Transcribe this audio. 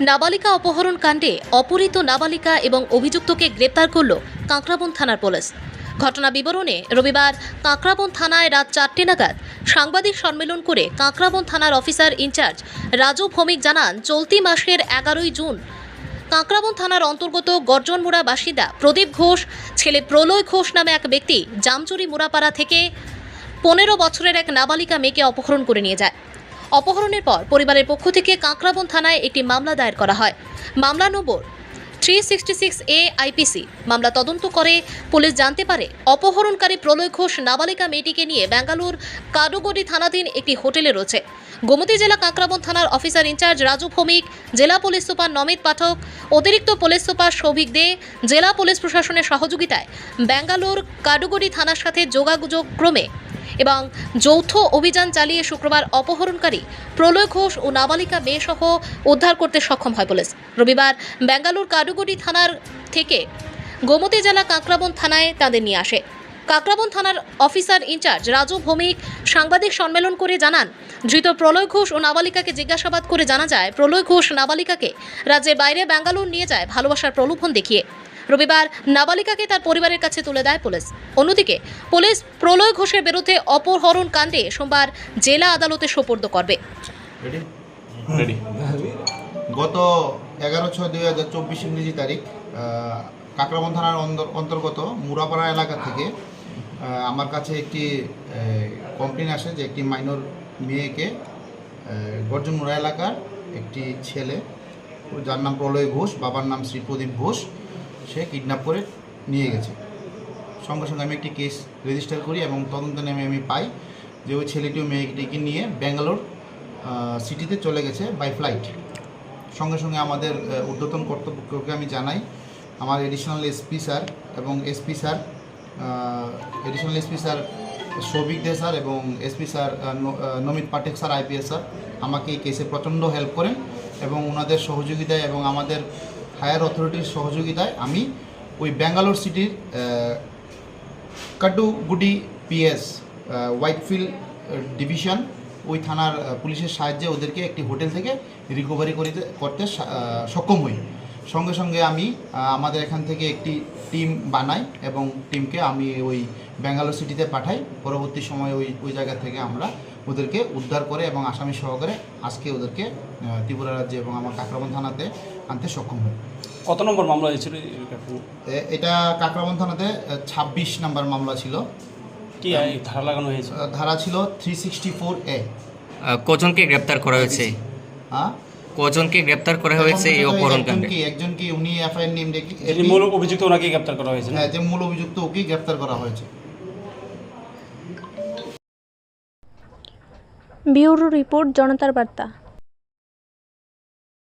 নাবালিকা অপহরণ কাণ্ডে অপহৃত নাবালিকা এবং অভিযুক্তকে গ্রেপ্তার করল কাঁকড়াবন থানার পুলিশ। ঘটনা বিবরণে রবিবার কাঁকড়াবন থানায় রাত চারটে নাগাদ সাংবাদিক সম্মেলন করে কাঁকড়াবন থানার অফিসার ইনচার্জ রাজু ভৌমিক জানান, চলতি মাসের এগারোই জুন কাঁকড়াবন থানার অন্তর্গত গর্জনমুড়া বাসিন্দা প্রদীপ ঘোষ, ছেলে প্রলয় ঘোষ নামে এক ব্যক্তি জামচুরি মুড়াপাড়া থেকে পনেরো বছরের এক নাবালিকা মেয়েকে অপহরণ করে নিয়ে যায়। অপহরণের পর পরিবারের পক্ষ থেকে কাঁকড়াবন থানায় একটি মামলা দায়ের করা হয়। মামলা নম্বর three sixty six A IPC মামলা তদন্ত করে পুলিশ জানতে পারে অপহরণকারী প্রলয় ঘোষ নাবালিকা মেয়েটিকে নিয়ে ব্যাঙ্গালোর কাডুগড়ি থানাধীন একটি হোটেলে রয়েছে। গোমতী জেলা কাঁকড়াবন থানার অফিসার ইনচার্জ রাজু ভৌমিক, জেলা পুলিশ সুপার নমিত পাঠক, অতিরিক্ত পুলিশ সুপার সৌভিক দে, জেলা পুলিশ প্রশাসনের সহযোগিতায় ব্যাঙ্গালোর কাডুগড়ি থানার সাথে যোগাযোগ ক্রমে এবং যৌথ অভিযান চালিয়ে শুক্রবার অপহরণকারী প্রলয় ঘোষ ও নাবালিকা মেয়েসহ উদ্ধার করতে সক্ষম হয় পুলিশ। রবিবার বেঙ্গালুর কাডুগুড়ি থানার থেকে গোমতী জেলা কাঁকড়াবন থানায় তাদের নিয়ে আসে। কাকরাবন থানার অফিসার ইনচার্জ রাজু ভৌমিক সাংবাদিক সম্মেলন করে জানান, ধৃত প্রলয় ঘোষ ও নাবালিকাকে জিজ্ঞাসাবাদ করে জানা যায়, প্রলয় ঘোষ নাবালিকাকে রাজ্যের বাইরে ব্যাঙ্গালোর নিয়ে যায় ভালোবাসার প্রলোভন দেখিয়ে। রবিবার নাবালিকাকে তার পরিবারের কাছে তুলে দেয় পুলিশ। অন্যদিকে পুলিশ প্রলয় ঘোষের বিরুদ্ধে অপহরণ কাণ্ডে সোমবার জেলা আদালতে সোপর্দ করবে। রেডি রেডি গত এগারো ছয় দুই হাজার চব্বিশ ইংরেজি তারিখ আহ, কাকরাবন থানার অন্তর্গত মুরাপাড়া এলাকা থেকে আমার কাছে একটি কমপ্লেন আসে যে একটি মাইনর মেয়েকে গর্জনমুড়া এলাকার একটি ছেলে যার নাম প্রলয় ঘোষ বাবার নাম শ্রী প্রদীপ ঘোষ সে কিডন্যাপ করে নিয়ে গেছে। সঙ্গে সঙ্গে আমি একটি কেস রেজিস্টার করি এবং তদন্ত নেমে আমি পাই যে ওই ছেলেটি মেয়েটিকে নিয়ে ব্যাঙ্গালোর সিটিতে চলে গেছে বাই ফ্লাইট সঙ্গে সঙ্গে আমাদের ঊর্ধ্বতন কর্তৃপক্ষকে আমি জানাই। আমার এডিশনাল এসপি স্যার এবং SP sir additional SP sir Souvik De sir এবং SP sir Namit Pathak sir IPS sir আমাকে এই কেসে প্রচণ্ড হেল্প করেন এবং ওনাদের সহযোগিতায় এবং আমাদের হায়ার অথরিটির সহযোগিতায় আমি ওই ব্যাঙ্গালোর সিটির কাটুগুডি পিএস হোয়াইটফিল্ড ডিভিশন, ওই থানার পুলিশের সাহায্যে ওদেরকে একটি হোটেল থেকে রিকভারি করিতে সক্ষম হই। সঙ্গে সঙ্গে আমি আমাদের এখান থেকে একটি টিম বানাই এবং টিমকে আমি ওই ব্যাঙ্গালোর সিটিতে পাঠাই। পরবর্তী সময় ওই ওই জায়গা থেকে আমরা ওদেরকে উদ্ধার করে এবং আসামি সহকারে আজকে ওদেরকে ত্রিপুরা রাজ্যে এবং আমার কাকরাবন থানাতে আনতে সক্ষম হই। কত নম্বর মামলা হয়েছিল এটা কাকরাবন থানাতে ছাব্বিশ নাম্বার মামলা ছিল। কি এই ধারা লাগানো হয়েছে? ধারা ছিল থ্রি সিক্সটি ফোর এ কজনকে গ্রেপ্তার করা হয়েছে? হ্যাঁ? কজনকে গ্রেপ্তার করা হয়েছে এই অপহরণ একজন কাণ্ডে? কি? একজন কি? উনি এফআইআর নেম দেখি যিনি মূল অভিযুক্ত ওনাকে গ্রেপ্তার করা হয়েছে না? হ্যাঁ যে মূল অভিযুক্ত ওকে গ্রেপ্তার করা হয়েছে। ব্যুরো রিপোর্ট জনতার বার্তা।